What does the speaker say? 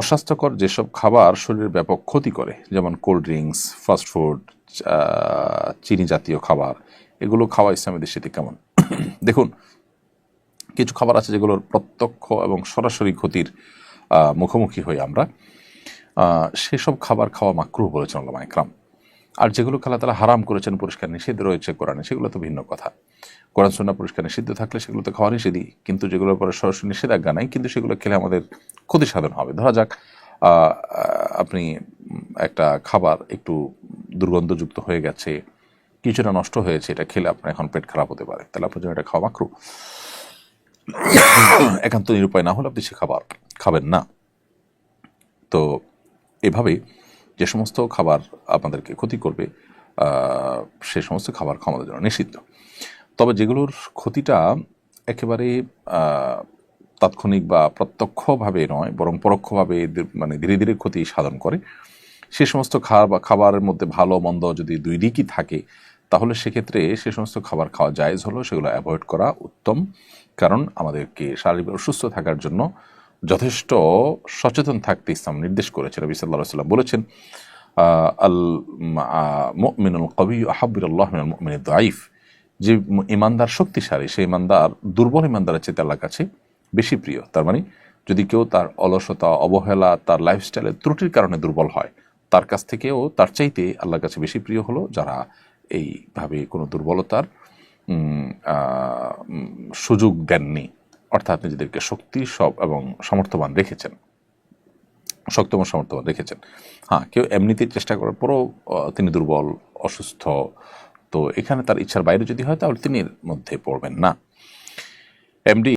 অস্বাস্থ্যকর যেসব খাবার শরীরের ব্যাপক ক্ষতি করে, যেমন কোল্ড ড্রিঙ্কস ফাস্টফুড চিনি জাতীয় খাবার, এগুলো খাওয়া ইসলামী দৃষ্টিতে কেমন? দেখুন, কিছু খাবার আছে যেগুলোর প্রত্যক্ষ এবং সরাসরি ক্ষতির মুখোমুখি হই আমরা। সেসব খাবার খাওয়া মাকরুহ বলেছেন আল্লামা একরাম। আর যেগুলো খেলা তারা হারাম করেছেন, পরিষ্কার নিষেধ রয়েছে কোরআনে, সেগুলো তো ভিন্ন কথা। কোরআন সন্না পরিষ্কার নিষিদ্ধ থাকলে সেগুলো তো খাওয়া নিষেধই। কিন্তু যেগুলোর পরে সরাসরি নিষেধাজ্ঞা নাই, কিন্তু সেগুলো খেলে আমাদের ক্ষতি সাধন হবে। ধরা যাক আপনি একটা খাবার একটু দুর্গন্ধযুক্ত হয়ে গেছে, কিছুটা নষ্ট হয়েছে, এটা খেলে আপনার এখন পেট খারাপ হতে পারে। তাহলে আপনার জন্য এটা খাওয়া মাকরু। একান্ত নিরুপায় না হলে আপনি সে খাবার খাবেন না। তো এভাবে যে সমস্ত খাবার আপনাদেরকে ক্ষতি করবে সে সমস্ত খাবার খাওয়া আমাদের জন্য নিষিদ্ধ। তবে যেগুলোর ক্ষতিটা একেবারে তাৎক্ষণিক বা প্রত্যক্ষভাবে নয়, বরং পরোক্ষভাবে মানে ধীরে ধীরে ক্ষতি সাধন করে। সে সমস্ত খাবার খাবারের মধ্যে ভালো মন্দ যদি দুই দিকই থাকে, তাহলে সেক্ষেত্রে সে সমস্ত খাবার খাওয়া জায়েজ হলো, সেগুলো অ্যাভয়েড করা উত্তম। কারণ আমাদেরকে শারীরিক সুস্থ থাকার জন্য যথেষ্ট সচেতন থাকতে ইসলাম নির্দেশ করেছে। রবি সাল্লাহ সাল্লাম বলেছেন আল মিনুল কবি আহাবুল্লাহ মিনুল দাইফ যে ইমানদার শক্তিশালী সেই ইমানদার, দুর্বল ইমানদারের চেয়ে আল্লাহর কাছে বেশি প্রিয়। তার মানে যদি কেউ তার অলসতা, অবহেলা, তার লাইফস্টাইলের ত্রুটির কারণে দুর্বল হয়, তার কাছ থেকেও তার চাইতে আল্লাহর কাছে বেশি প্রিয় হলো যারা এইভাবে কোনো দুর্বলতার সুযোগ দেননি। অর্থাৎ নিজেদেরকে শক্তি সব এবং সমর্থবান রেখেছেন। এবং সমর্থবান রেখেছেন। হ্যাঁ কেউ এমনিতেই চেষ্টা করার পরও তিনি দুর্বল, অসুস্থ, তো এখানে তার ইচ্ছার বাইরে যদি হয়, তাহলে তিনি মধ্যে পড়বেন না। এমডি